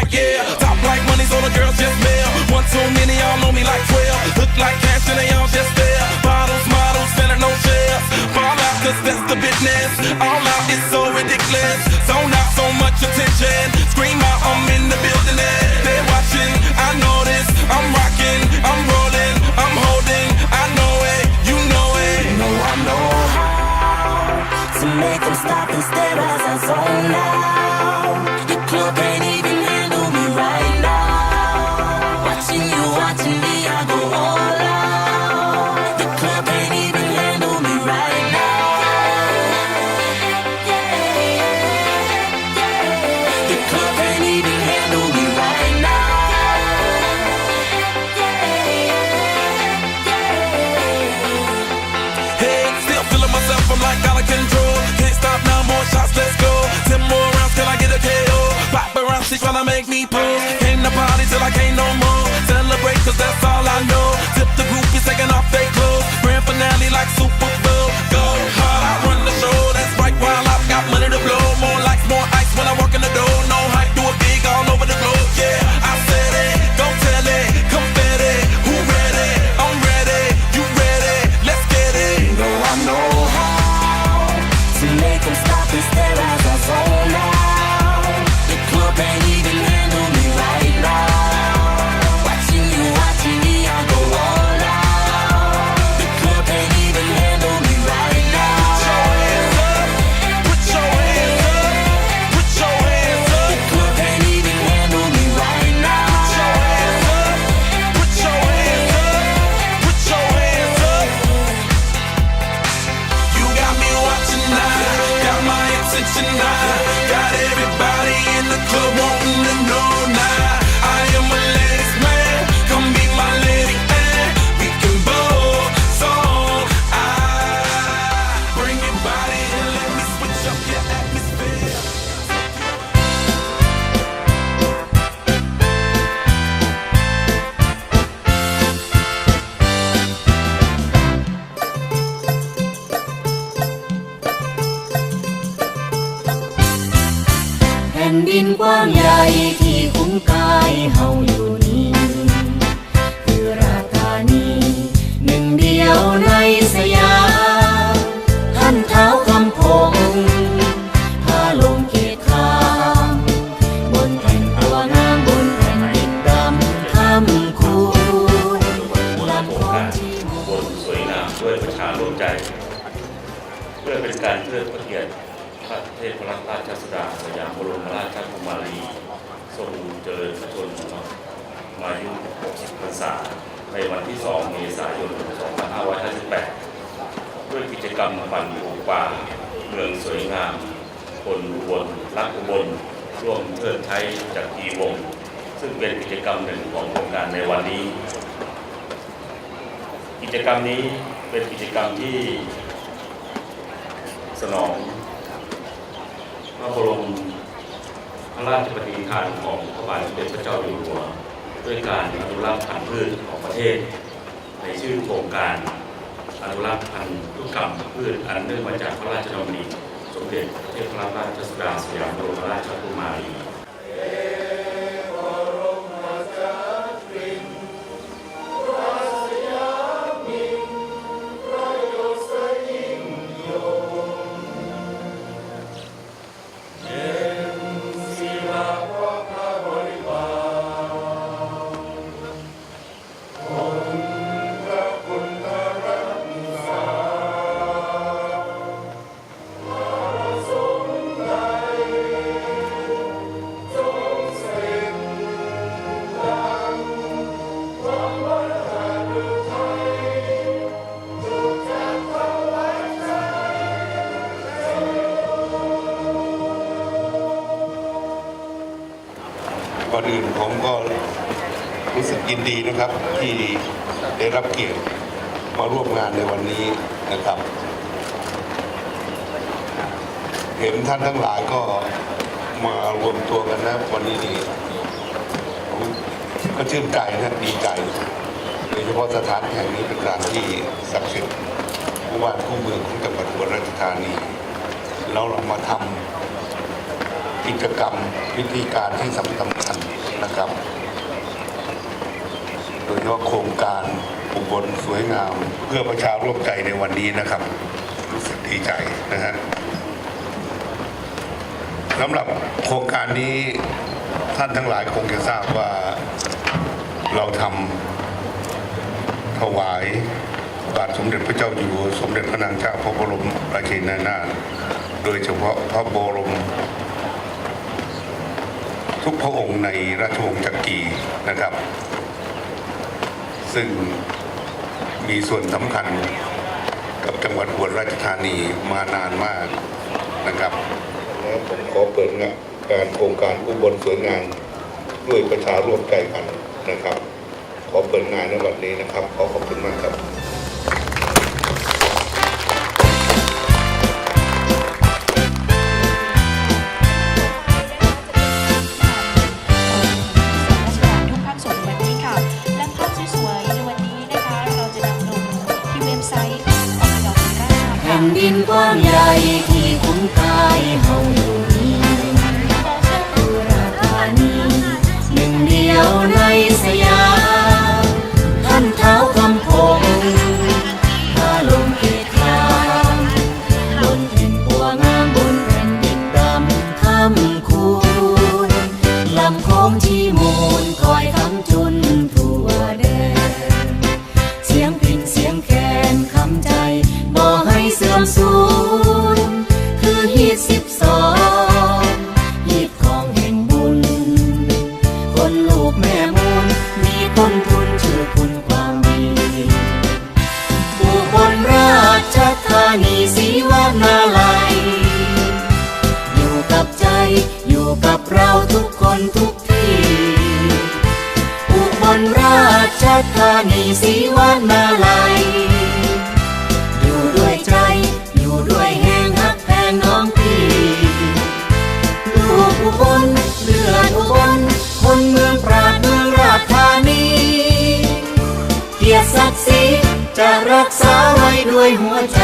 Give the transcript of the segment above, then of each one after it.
like yeah. Top like money, so the girls just mail. One too many, y'all know me like 12. Look like cash and they all just there. Bottles, models, spending no shares. Fall out, cause that's the business. All out is so ridiculous. Zone out, so much attention. Scream tryna make me pose. Came to party till I can't no more. Celebrate, cause that's all I know. Tip the groupies taking off their clothes. Grand finale like Super Bowl. Go hard, I run the show. That's right, while I've got money to blow. More lights, more ice when I walk in the door. No hype, do it big all over the globe. Yeah, I said it, go tell it, confetti. Who ready? I'm ready, you ready? Let's get it. know I know how to make them stop and เฮาอยู่นี้ คือราธานีหนึ่งเดียวในสยามท่านเท้าคำพงพาลงเขตขามบนแผ่นตัวงามบนแผ่นดินดำคำคูณลำโคครงลอการที่บนสวยงามด้วยประชาร่วมใจ เพื่อเป็นการเทิดพระเกียรติพระเทพรัตนราชสุดาสยามบรมราชกุมารี ทรงเจริญชนมายุ 60พรรษา ในวันที่ 2 เมษายน 2558 ด้วยกิจกรรมปั่นปลูกป่าเมืองสวยงาม คนอุบลรักอุบลร่วมเทิดไทยจากกีวง ซึ่งเป็นกิจกรรมหนึ่งของโครงการในวันนี้ กิจกรรมนี้เป็นกิจกรรมที่สนองพระบรม ระราชปฏิญานของพระบาทสมเด็จพระเจ้าอยู่หัว ด้วยการอนุรักษ์พันธุ์พืชของประเทศ ในชื่อโครงการอนุรักษ์พันธุกรรมพืชอันเนื่องมาจากพระราชดำริสมเด็จพระเทพรัตนราชสุดาสยามบรมราชกุมารี ยินดีนะครับที่ได้รับเกียรติมาร่วมงานในวันนี้นะครับ เห็นท่านทั้งหลายก็มารวมตัวกันนะวันนี้นี่ผมก็ชื่นใจนะดีใจโดยเฉพาะสถานแห่งนี้เป็นสถานที่ศักดิ์สิทธิ์ผู้ว่าผู้เมืองของจังหวัดอุบลราชธานีแล้วเรามาทำกิจกรรมวิธีการที่สำคัญนะครับ ดยเฉพาะโครงการอุบลสวยงาม เพื่อประชาร่วมใจในวันนี้นะครับรู้สึกดีใจนะฮะสำหรับโครงการนี้ท่านทั้งหลายคงจะทราบว่าเราทำถวายบาทสมเด็จพระเจ้าอยู่หัวสมเด็จพระนางเจ้าพระบรมราชินีนาถโดยเฉพาะพระบรม ทุกพระองค์ในราชวงศ์จักรีนะครับ ซึ่งมีส่วนสำคัญกับจังหวัดอุบลราชธานีมานานมากนะครับแล้วผมขอเปิดงานการโครงการอุบลสวยงามด้วยประชาร่วมใจกันนะครับ ขอเปิดงานในวันนี้นะครับ ขอขอบคุณมากครับ ธานีสีวนาลัย อยู่ด้วยใจ อยู่ด้วยแห่งฮักแพงน้องพี่ลูกอุบลเลือดอุบลคนเมืองปราดเมืองราชธานี เกียรติศักดิ์ศรีจะรักษาไว้ด้วยหัวใจ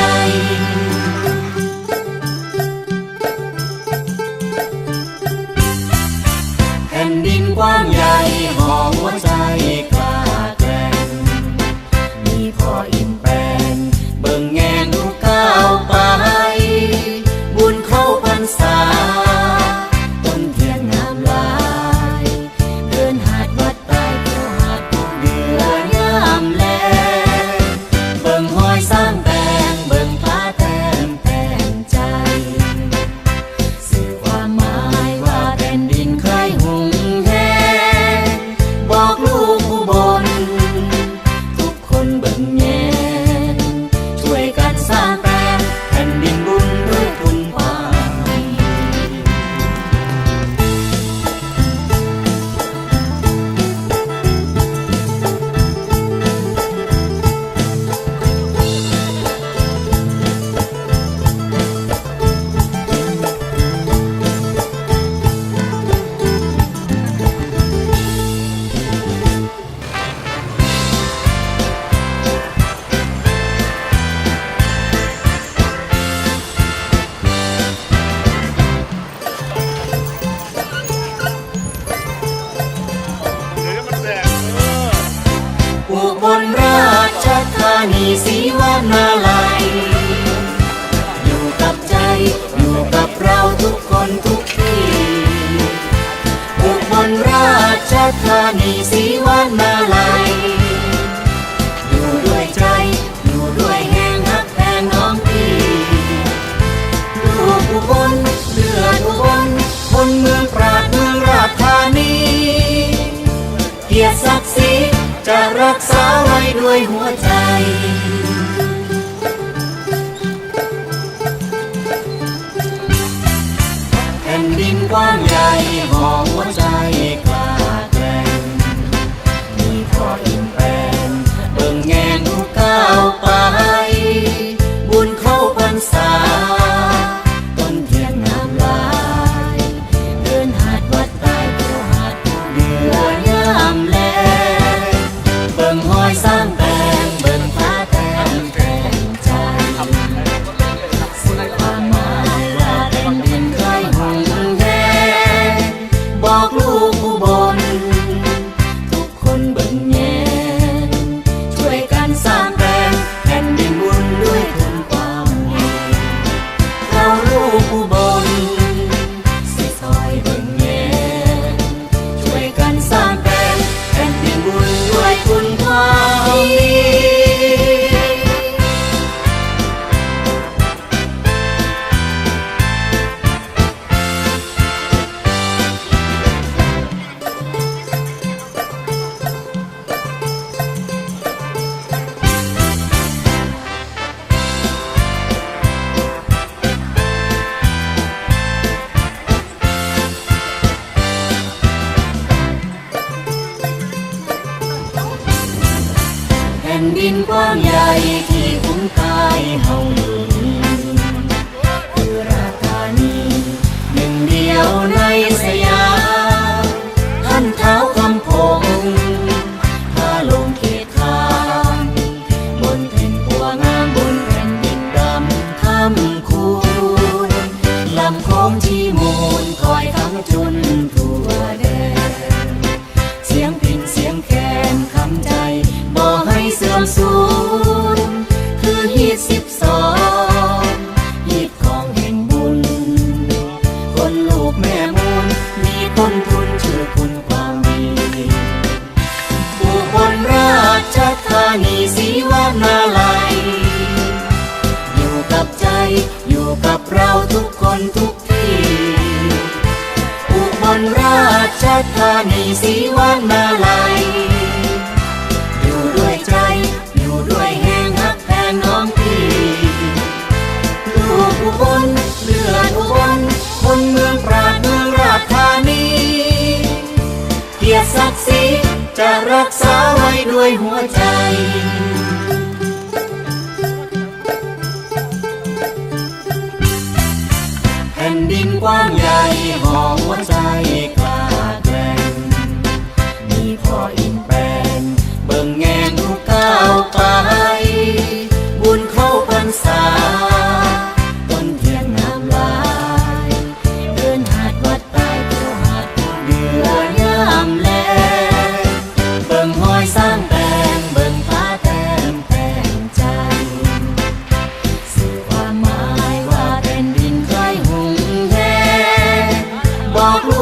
กษาไว้ด้วยหัวใจแผ่นดินกว้างใหญ่หอหัวใจ เฮาอยู่นี้คือราชธานี้หนึ่งเดียวในสยามท่านเท้าคำพงพาลงเขตขานบนแผ่นปัวงามบนแผ่นดินดำคำคูณลำโค้งที่มูลคอยทั้งจุนทั่วแดนเสียงพินเสียงแคนคำใจบ่ให้เสื่อมสูญ ชธานีศรีวานมาลัย อยู่ด้วยใจ อยู่ด้วยแห่งฮักแพงน้องพี่ลูกอุบลเลือดอุบลคนเมืองปราดเมืองราชธานี เกียรติศักดิ์ศรีจะรักษาไว้ด้วยหัวใจแผ่นดินกว้างใหญ่ห่อหัวใจ บอก